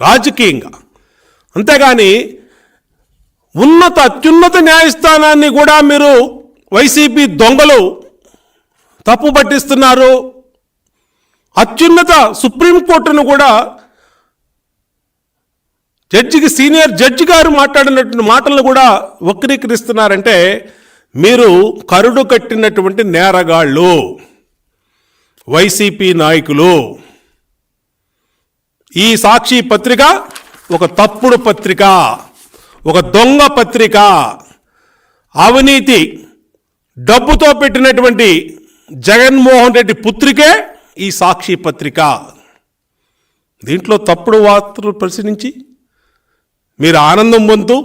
రాజకీయంగా. అంతేగాని ఉన్నత అత్యున్నత న్యాయస్థానాన్ని కూడా మీరు వైసీపీ దొంగలు తప్పు పట్టిస్తున్నారు. అత్యున్నత సుప్రీంకోర్టును కూడా జడ్జికి సీనియర్ జడ్జి గారు మాట్లాడినటువంటి మాటలను కూడా వక్రీకరిస్తున్నారంటే మీరు కరుడు కట్టినటువంటి నేరగాళ్ళు వైసీపీ నాయకులు. ఈ సాక్షి పత్రిక ఒక తప్పుడు పత్రిక ఒక దొంగ పత్రిక అవినీతి డబ్బుతో పెట్టినటువంటి జగన్మోహన్ రెడ్డి పుత్రికే ఈ సాక్షి పత్రిక. దీంట్లో తప్పుడు వార్తలు పరిశీలించి మీరు ఆనందం పొందుతూ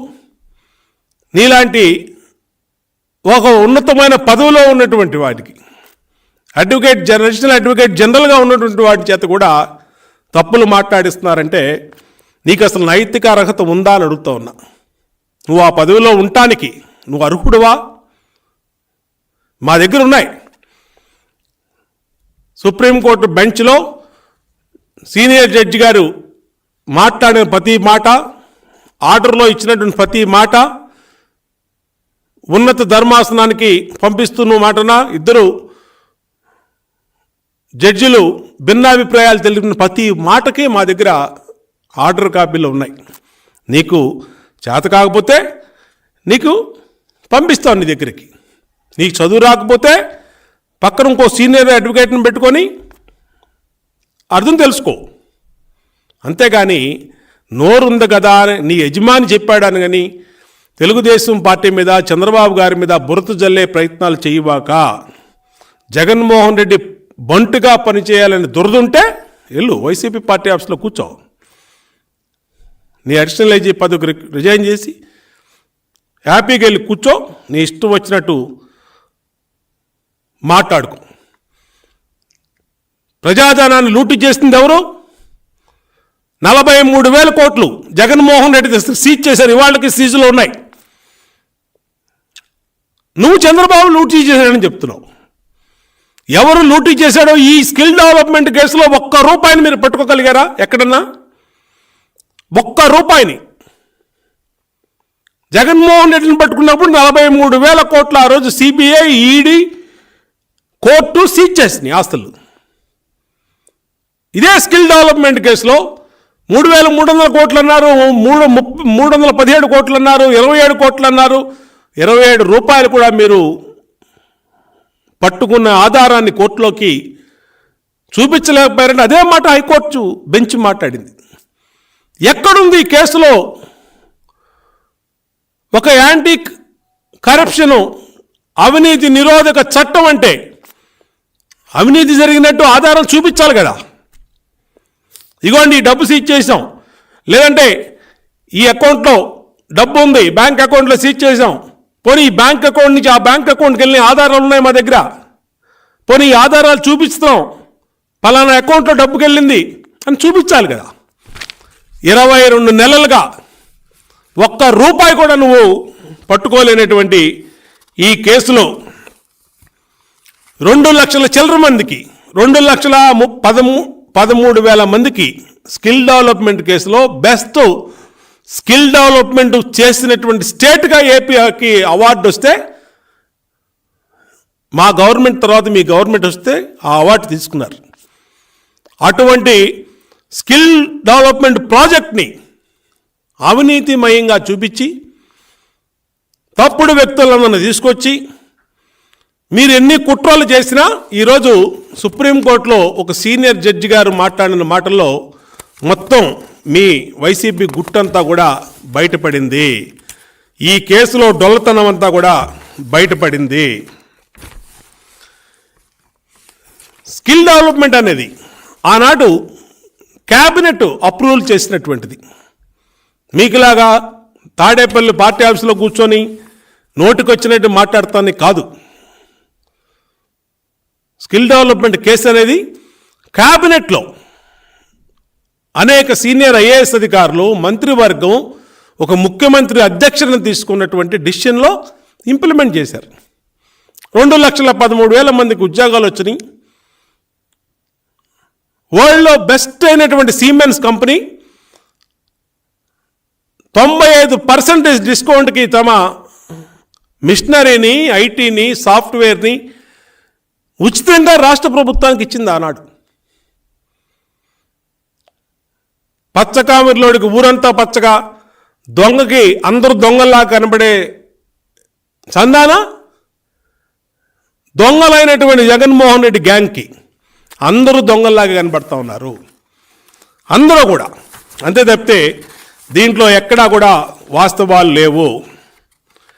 నీలాంటి ఒక ఉన్నతమైన పదవిలో ఉన్నటువంటి వాటికి అడ్వకేట్ జనరేషనల్ అడ్వకేట్ జనరల్గా ఉన్నటువంటి వాటి చేత కూడా తప్పులు మాట్లాడిస్తున్నారంటే నీకు అసలు నైతిక అర్హత ఉందా అని అడుగుతా ఉన్నా. నువ్వు ఆ పదవిలో ఉండటానికి నువ్వు అర్హుడువా? మా దగ్గర ఉన్నాయి. సుప్రీంకోర్టు బెంచ్లో సీనియర్ జడ్జి గారు మాట్లాడిన ప్రతి మాట ఆర్డర్లో ఇచ్చినటువంటి ప్రతి మాట ఉన్నత ధర్మాసనానికి పంపిస్తున్న మాటన? ఇద్దరు జడ్జిలు భిన్నాభిప్రాయాలు తెలిపిన ప్రతి మాటకి మా దగ్గర ఆర్డర్ కాపీలు ఉన్నాయి. నీకు చేత కాకపోతే నీకు పంపిస్తాను నీ దగ్గరికి. నీకు చదువు రాకపోతే పక్కన ఇంకో సీనియర్ అడ్వకేట్ని పెట్టుకొని అర్థం తెలుసుకో. అంతేగాని నోరుంది కదా అని నీ యజమాని చెప్పాడని కానీ తెలుగుదేశం పార్టీ మీద చంద్రబాబు గారి మీద బురద జల్లే ప్రయత్నాలు చేయవాక జగన్మోహన్ రెడ్డి బంటుగా పనిచేయాలని దురదుంటే వెళ్ళు వైసీపీ పార్టీ ఆఫీస్లో కూర్చో. నీ అడిషనల్ ఐజీ పదవికి రిజైన్ చేసి హ్యాపీగా వెళ్ళి కూర్చో నీ ఇష్టం వచ్చినట్టు మాట్లాడుకో. ప్రజాధనాన్ని లూటు చేసింది ఎవరు? నలభై మూడు వేల కోట్లు జగన్మోహన్ రెడ్డి సీజ్ చేశారు ఇవాళకి సీజులో ఉన్నాయి. నువ్వు చంద్రబాబు లూటీ చేశాడని చెప్తున్నావు. ఎవరు లూటీ చేశాడో ఈ స్కిల్ డెవలప్మెంట్ కేసులో ఒక్క రూపాయిని మీరు పట్టుకోగలిగారా? ఎక్కడన్నా? ఒక్క రూపాయిని. జగన్మోహన్ రెడ్డిని పట్టుకున్నప్పుడు నలభై మూడు వేల కోట్ల ఆ రోజు సిబిఐ ఈడీ కోర్టు సీజ్ చేసినాయి ఆస్తులు. ఇదే స్కిల్ డెవలప్మెంట్ కేసులో మూడు వేల మూడు వందల కోట్లు అన్నారు మూడు ముప్పై మూడు వందల పదిహేడు కోట్లు అన్నారు ఇరవై ఏడు కోట్లు అన్నారు ఇరవై ఏడు రూపాయలు కూడా మీరు పట్టుకున్న ఆధారాన్ని కోర్టులోకి చూపించలేకపోయారంటే అదే మాట హైకోర్టు బెంచ్ మాట్లాడింది. ఎక్కడుంది ఈ కేసులో? ఒక యాంటీ కరప్షను అవినీతి నిరోధక చట్టం అంటే అవినీతి జరిగినట్టు ఆధారం చూపించాలి కదా. ఇగోండి ఈ డబ్బు సీజ్ చేసాం లేదంటే ఈ అకౌంట్లో డబ్బు ఉంది బ్యాంక్ అకౌంట్లో సీజ్ చేసాం పోనీ ఈ బ్యాంక్ అకౌంట్ నుంచి ఆ బ్యాంక్ అకౌంట్కి వెళ్ళిన ఆధారాలు ఉన్నాయి మా దగ్గర. పోనీ ఈ ఆధారాలు చూపిస్తాం పలానా అకౌంట్లో డబ్బుకి వెళ్ళింది అని చూపించాలి కదా. ఇరవై రెండు నెలలుగా ఒక్క రూపాయి కూడా నువ్వు పట్టుకోలేనటువంటి ఈ కేసులో రెండు లక్షల చిల్లర మందికి రెండు లక్షల ము- పదమూ పదమూడు వేల మందికి స్కిల్ డెవలప్మెంట్ కేసులో బెస్ట్ స్కిల్ డెవలప్మెంట్ చేసినటువంటి స్టేట్గా ఏపీకి అవార్డు వస్తే మా గవర్నమెంట్ తర్వాత మీ గవర్నమెంట్ వస్తే ఆ అవార్డు తీసుకున్నారు. అటువంటి స్కిల్ డెవలప్మెంట్ ప్రాజెక్ట్ని అవినీతిమయంగా చూపించి తప్పుడు వ్యక్తులను తీసుకొచ్చి మీరు ఎన్ని కుట్రలు చేసినా ఈరోజు సుప్రీంకోర్టులో ఒక సీనియర్ జడ్జి గారు మాట్లాడిన మాటల్లో మొత్తం మీ వైసీపీ గుట్టంతా కూడా బయటపడింది. ఈ కేసులో డొల్లతనం అంతా కూడా బయటపడింది. స్కిల్ డెవలప్మెంట్ అనేది ఆనాడు క్యాబినెట్ అప్రూవల్ చేసినటువంటిది. మీకులాగా తాడేపల్లి పార్టీ ఆఫీసులో కూర్చొని నోటికొచ్చినట్టు మాట్లాడతాన్ని కాదు. స్కిల్ డెవలప్మెంట్ కేసు అనేది క్యాబినెట్లో అనేక సీనియర్ ఐఏఎస్ అధికారులు మంత్రివర్గం ఒక ముఖ్యమంత్రి అధ్యక్షతను తీసుకున్నటువంటి డిసిషన్లో ఇంప్లిమెంట్ చేశారు. రెండు లక్షల పదమూడు వేల మందికి ఉద్యోగాలు వచ్చినాయి. వరల్డ్లో బెస్ట్ అయినటువంటి సీమెన్స్ కంపెనీ తొంభై ఐదు పర్సెంటేజ్ డిస్కౌంట్కి తమ మిషనరీని ఐటీని సాఫ్ట్వేర్ని ఉచితంగా రాష్ట్ర ప్రభుత్వానికి ఇచ్చింది ఆనాడు. పచ్చకామిర్లోడికి ఊరంతా పచ్చగా దొంగకి అందరూ దొంగల్లా కనబడే చందాన? దొంగలైనటువంటి జగన్మోహన్ రెడ్డి గ్యాంగ్కి అందరూ దొంగల్లాగా కనబడతా ఉన్నారు. అందరూ కూడా. అంతే తప్పితే దీంట్లో ఎక్కడా కూడా వాస్తవాలు లేవు.